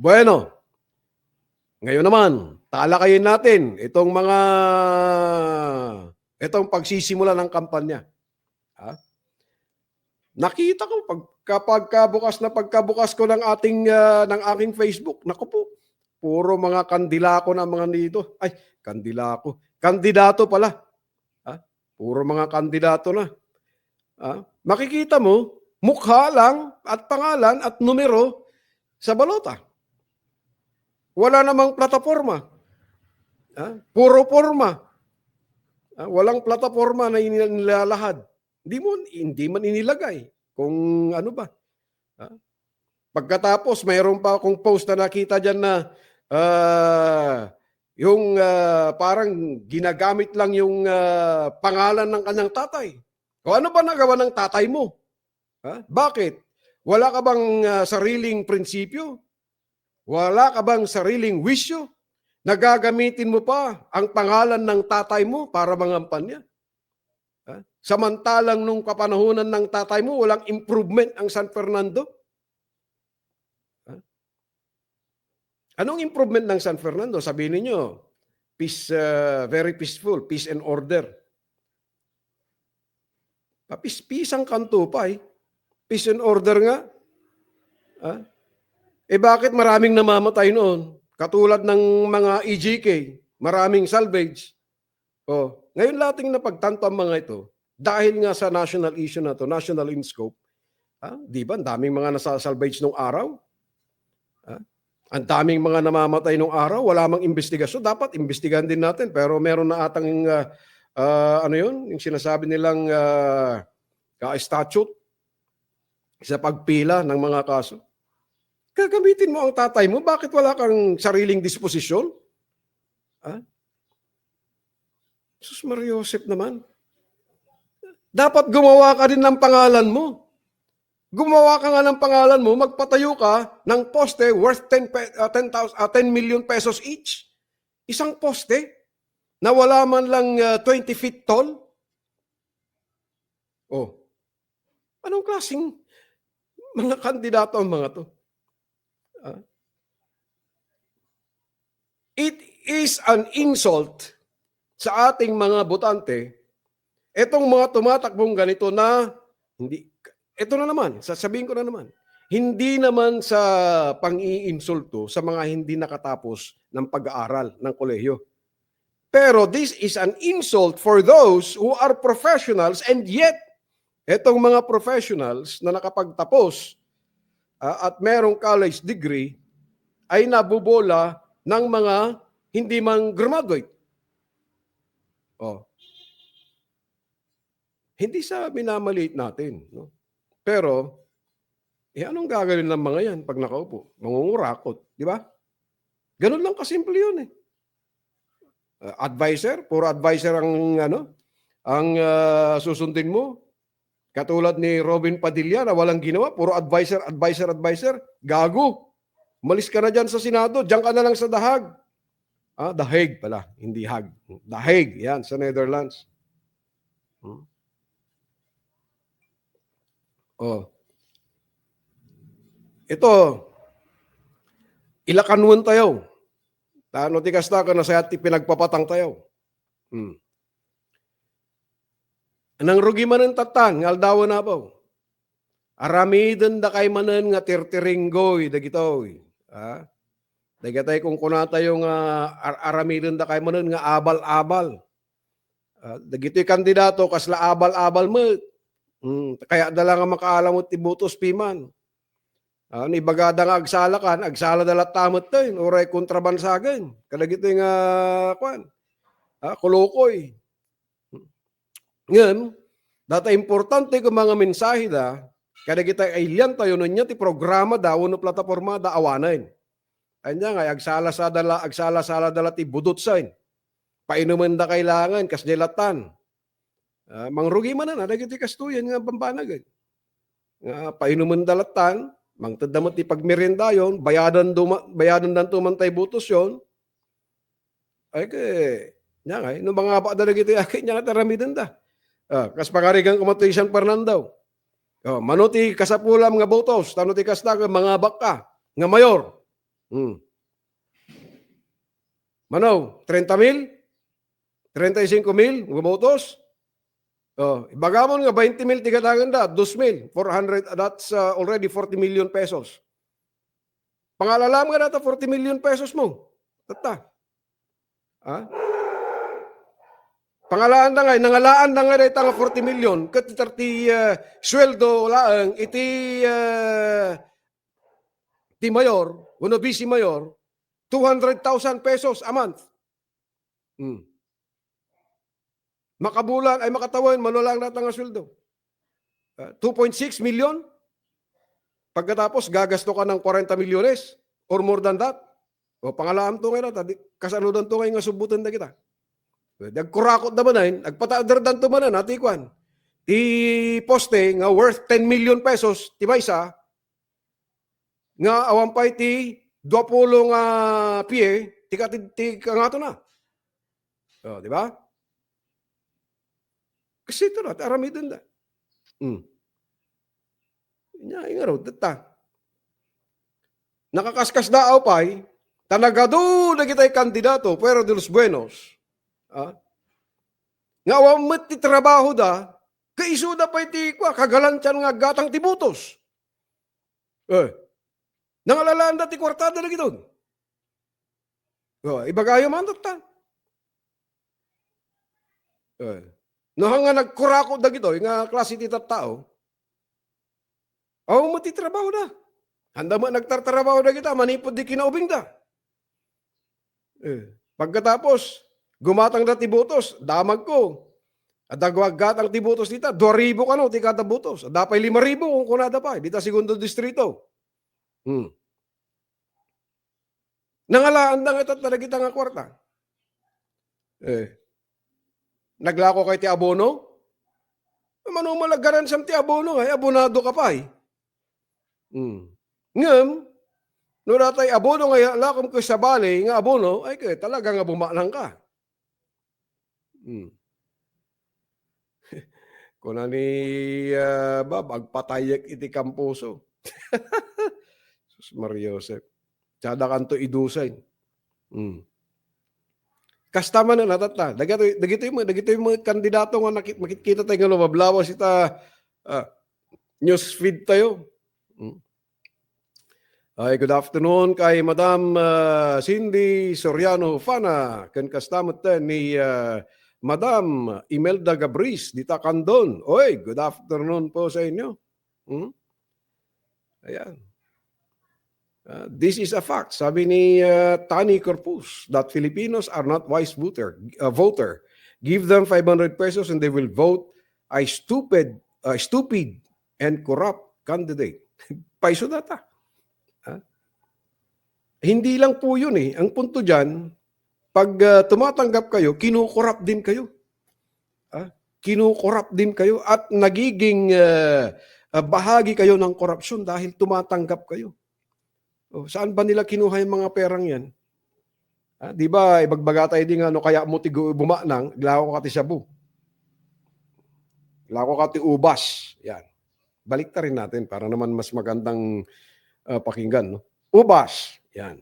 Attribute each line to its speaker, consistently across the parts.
Speaker 1: Bueno, ngayon naman, talakayin natin itong mga itong pagsisimula ng kampanya. Ha? Nakita ko pag kapag na pagkabukas ko ng ating ah, ng aking Facebook, naku po, puro mga kandilako na mga dito. Ay, kandilako. Kandidato pala. Ha? Puro mga kandidato na. Ha? Makikita mo, mukha lang at pangalan at numero sa balota. Wala namang plataforma. Ah, puro forma. Ah, walang plataforma na inil- nilalahad. Hindi mo hindi man inilagay kung ano ba. Ah, pagkatapos mayroon pa akong post na nakita diyan na ah, yung ah, parang ginagamit lang yung ah, pangalan ng kanyang tatay. O ano ba nagawa ng tatay mo? Ha? Bakit? Wala ka bang ah, sariling prinsipyo? Wala ka bang sariling wisyo? Nagagamitin mo pa ang pangalan ng tatay mo para mangampan niya? Ha? Samantalang nung kapanahunan ng tatay mo, walang improvement ang San Fernando? Ha? Anong improvement ng San Fernando? Sabihin niyo, peace, uh, very peaceful, peace and order. Papis, peace ang kanto pa eh. Peace and order nga. Ha? Eh bakit maraming namamatay noon? Katulad ng mga EGK, maraming salvage. Oh, ngayon lating napagtanto ang mga ito dahil nga sa national issue na to, national in scope. Ha? Di ba? Ang daming mga nasa-salvage nung araw. Ha? Ang daming mga namamatay nung araw, wala mang investigasyon. Dapat investigahan din natin. Pero meron na atang, uh, uh, ano yun, yung sinasabi nilang uh, statute sa pagpila ng mga kaso. Gagamitin mo ang tatay mo, bakit wala kang sariling disposisyon? Ha? Sus Mariosep naman. Dapat gumawa ka din ng pangalan mo. Gumawa ka nga ng pangalan mo, magpatayo ka ng poste worth 10, pe- uh, 10,000 uh, 10 million pesos each. Isang poste na wala man lang uh, 20 feet tall. Oh. Anong klaseng mga kandidato ang mga to? It is an insult sa ating mga botante etong mga tumatakbong ganito na hindi ito na naman, sasabihin ko na naman. Hindi naman sa pang-iinsulto sa mga hindi nakatapos ng pag-aaral ng kolehiyo. Pero this is an insult for those who are professionals and yet etong mga professionals na nakapagtapos ah, at merong college degree ay nabubola ng mga hindi man graduate. Oh. Hindi sa minamaliit natin, no? Pero eh anong gagawin ng mga 'yan pag nakaupo? Mangungurakot, di ba? Ganun lang kasimple 'yun eh. Ah, advisor, puro advisor ang ano, ang ah, susundin mo. Katulad ni Robin Padilla na walang ginawa, puro advisor, advisor, advisor. Gago. Malis ka na dyan sa Senado, dyan ka na lang sa Dahag. Ah, Hague pala, hindi Hag. Hague, yan, sa Netherlands. Hmm. Oh. Ito, ilakanwan tayo. Tano ti kasta ka na sa pinagpapatang tayo. Hmm. Nang rugi man ang tatan, ngaldawa na po. Aramiden da kay manen nga tirtiringgoy, dagitoy. Ha? Dagatay kung kunata yung uh, aramiden da kay manen nga abal-abal. Uh, dagitoy kandidato kasla abal-abal mo. Hmm, kaya dala nga makaalam mo tibutos piman. Ah, ni bagada nga agsala kan, agsala dala tamot tayo, oray kontrabansagan. Kadagito yung uh, kwan. Ah, kulukoy. Ngayon, data importante ko mga mensahe da, kada kita alien tayo nun ti programa da, uno plataforma da awanan. Anya nga, agsala sa dala, agsala sa dala ti budot sain. Painuman da kailangan, kas jelatan. Uh, mangrugi man na, dagiti kastuyan nga pampanagay. Nga, painuman dalatan, mangtadamot ti pagmerienda yon, bayadan duma, bayadan dan tumantay butos yon. Ay kay, nga, no mga pa dagiti akin nya nga taramidan da. Ah, kas pangarigang kumatoy San Fernando. Oh, manuti kasapulam nga botos, tanuti kasta nga mga baka nga mayor. Hmm. Manaw, 30 mil? 35 mil? Gumotos? Oh, ibagamon nga 20 mil tigatagan da, 2 mil, 400, that's uh, already 40 million pesos. Pangalalam nga data 40 million pesos mo. Tata. Ha? Pangalaan na nga, nangalaan na nga data nga 40 million, kat 30 uh, sweldo laang, iti uh, ti mayor, uno busy mayor, 200,000 pesos a month. Hmm. Makabulan ay makatawan, manulang natin ang sweldo. Uh, 2.6 million. Pagkatapos, gagasto ka ng 40 milyones or more than that. O pangalaan to ngayon, tadi, kasaludan to ngayon nga subutan na kita. Nagkurakot naman na, nagpatadardan to man na, natikwan. Ti poste nga worth 10 million pesos, ti Maysa, nga awampay ti 20 nga pie, ti ka ti, ti ka nga to na. O, di ba? Kasi ito na, aramidin da. Hmm. Nya, nga raw, data. Nakakaskas da pay, tanagado na kita'y kandidato, pero de los buenos. Ah? Nga awam ti trabaho da, kaiso da pa iti kwa, kagalantian nga gatang tibutos. Eh, nangalaan da ti kwartada na giton. Oh, ibagayo man ta. Eh, no nga nagkurako da gito, nga klase ti tao, Oh, matitrabaho na. Handa mo nagtartrabaho na kita, manipod di kinaubing da. Eh, pagkatapos, gumatang na tibutos, damag ko. At dagwagat ang tibutos dita, 2,000 ka no, ti kada butos. Dapay 5,000 kung kunada pa, dita segundo distrito. Hmm. Nangalaan na ito talaga kita nga kwarta. Eh, naglako kay ti abono? Manumalagaran sa ti abono, ay abonado ka pa eh. Mm. Ngam, no natay abono nga lakom ko sa bali nga abono, ay kay talaga nga bumalang ka. Mm. Kuna ni uh, Bob, agpatayek iti kampuso. Sus Mariosep. Tsada kanto idusay. Mm. Kasta man na natata. Dagito dagito yung dagito yung mga kandidato nga nakit makikita tayo nga lumablawas ita uh, news feed tayo. Hmm. Ay, good afternoon kay Madam uh, Cindy Soriano Fana. Kan kastamot ni uh, Madam Imelda Gabris dita Kandon. Oy, good afternoon po sa inyo. Hmm? Ayan. Uh, this is a fact. Sabi ni uh, Tani Corpus that Filipinos are not wise voter. Uh, voter. Give them 500 pesos and they will vote a stupid, uh, stupid and corrupt candidate. Paiso data. Ha? Hindi lang po yun eh. Ang punto dyan, pag uh, tumatanggap kayo, kinukurap din kayo. Ha? Kinukurap din kayo at nagiging uh, uh, bahagi kayo ng korupsyon dahil tumatanggap kayo. O, saan ba nila kinuha yung mga perang yan? Ha? Di ba, ibagbaga tayo din ano, kaya mo tigo bumanang, glako ka ti sabu. Glako ka ti ubas. Yan balik rin natin para naman mas magandang uh, pakinggan. No? Ubas. Yan.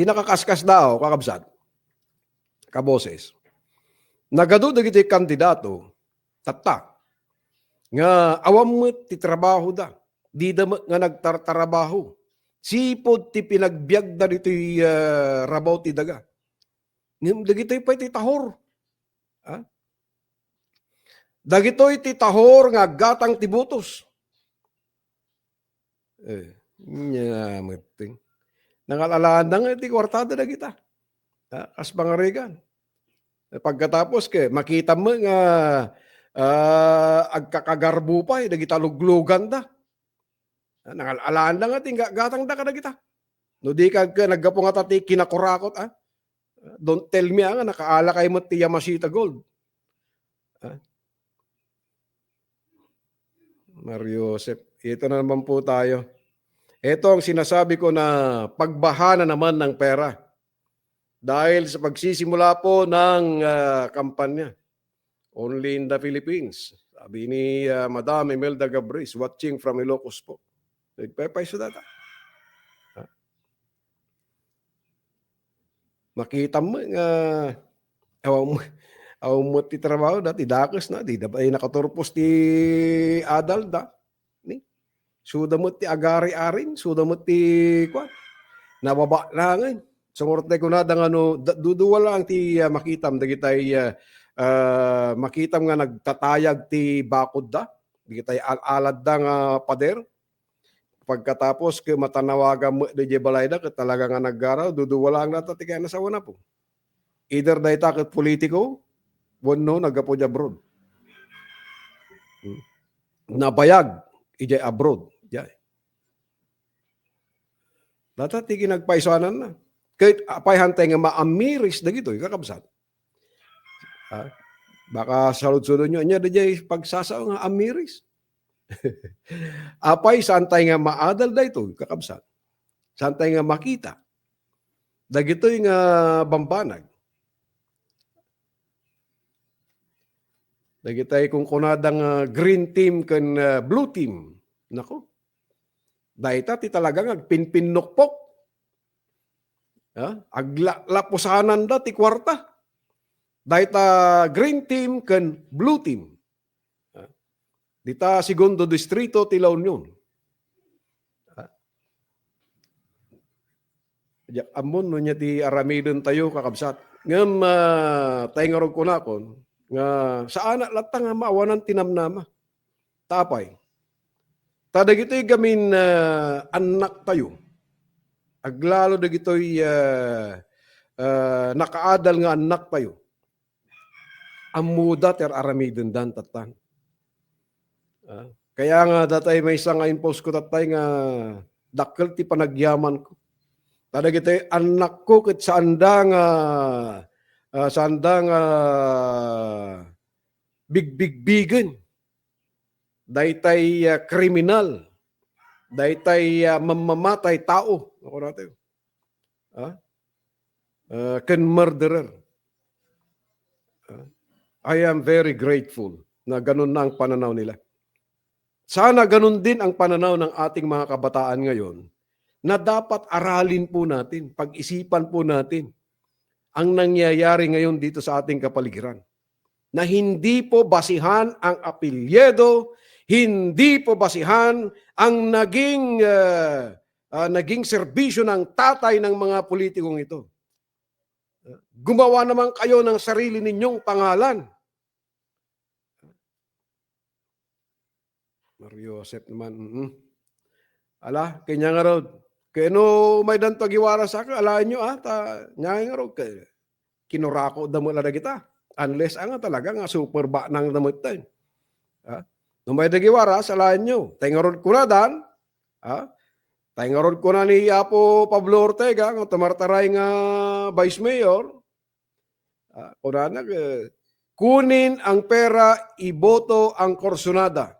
Speaker 1: Tinakakaskas daw, kakabsat, kaboses. Nagado dagiti kandidato, tata, nga awam mo ti trabaho da, di da nga nagtartarabaho. Sipod ti pinagbiag da dito uh, rabaw ti daga. Dagito pa ti tahor. Ha? Dagitoy ti tahor nga gatang tibutos. Eh, nya meting. Nangalalaan na nga ti kwartada na kita. As pangarigan. Pagkatapos ke makita mo nga uh, agkakagarbo pa eh, dagita luglugan da. Nangalalaan na nga gatang da ka na kita. No di ka naggapo nga tati kinakurakot ah. Don't tell me ah, nga nakaala kay mo ti Yamashita Gold. Ah. Mario Joseph. Ito na naman po tayo. Ito ang sinasabi ko na pagbahana naman ng pera. Dahil sa pagsisimula po ng uh, kampanya. Only in the Philippines. Sabi ni uh, Madam Imelda Gabris, watching from Ilocos po. Nagpapaiso data. Ha? Makita mo nga awan mo awan mo ti trabaho dati dakes na di da ay nakaturpos ti adal da suda mo ti agari arin suda mo ti kwa nababa na ngayon sungurot ko na dang ano da- duduwa lang ti ah, makitam. Dagitay uh, uh, makitam nga nagtatayag ti bakod da. Dagitay al-alad da nga pader. Pagkatapos ke matanawagan mo di balay da ket talaga nga naggaraw duduwa lang nata ti kaya nasawa na po. Either dayta ket politiko wenno nagapo abroad. Hmm. nabayag ijay abroad jay Data ti ginagpaisanan na. Kahit apay hantay nga maamiris na gito, kakabsat. Ha? Baka salud-sulod nyo, anya dajay pagsasao nga amiris. apay santay nga maadal da ito, kakabsat. Santay nga makita. Dagitoy nga bambanag. Dagitay kung kunadang ah, green team kan ah, blue team. Nako. Dahita ti talagang agpinpinnukpok. Ha? Aglapusanan da ti kwarta. Dahita green team kan blue team. Ha? Dita segundo distrito ti La Union. Ya, amon no niya ti aramidon tayo kakabsat. Ngam uh, tayo nga ko na kon, nga sa anak latang nga maawanan tinamnama. Tapay. Tada gito'y gamin uh, anak tayo. Aglalo da gito'y uh, uh, nakaadal nga anak tayo. Amuda ter aramidon dan tatang. Ah, kaya nga datay may isang nga impose ko tatay nga dakkel ti panagyaman ko. Tada gito'y anak ko ket sa anda uh, sa anda nga big big bigan daytay uh, kriminal, daytay uh, mamamatay tao. Ako natin. Ha? Uh, can murderer. Uh, I am very grateful na ganun na ang pananaw nila. Sana ganun din ang pananaw ng ating mga kabataan ngayon na dapat aralin po natin, pag-isipan po natin ang nangyayari ngayon dito sa ating kapaligiran. Na hindi po basihan ang apelyedo, hindi po basihan ang naging uh, uh, naging serbisyo ng tatay ng mga politikong ito. Gumawa naman kayo ng sarili ninyong pangalan. Mario Josep naman. mm Ala, kanya nga raw. Kaya no may danto giwara sa akin, alaan nyo ah, ta, nya nga raw, kay, kinurako da mo na kita. Unless ang talaga nga super ba nang damot tayo. Ha? No may dagiwara, salaan nyo. Tengarod ko na dan. Ha? Tengarod ko na ni Apo Pablo Ortega, nga tumartaray nga Vice Mayor. Ha? Kuna na, eh, kunin ang pera, iboto ang korsonada.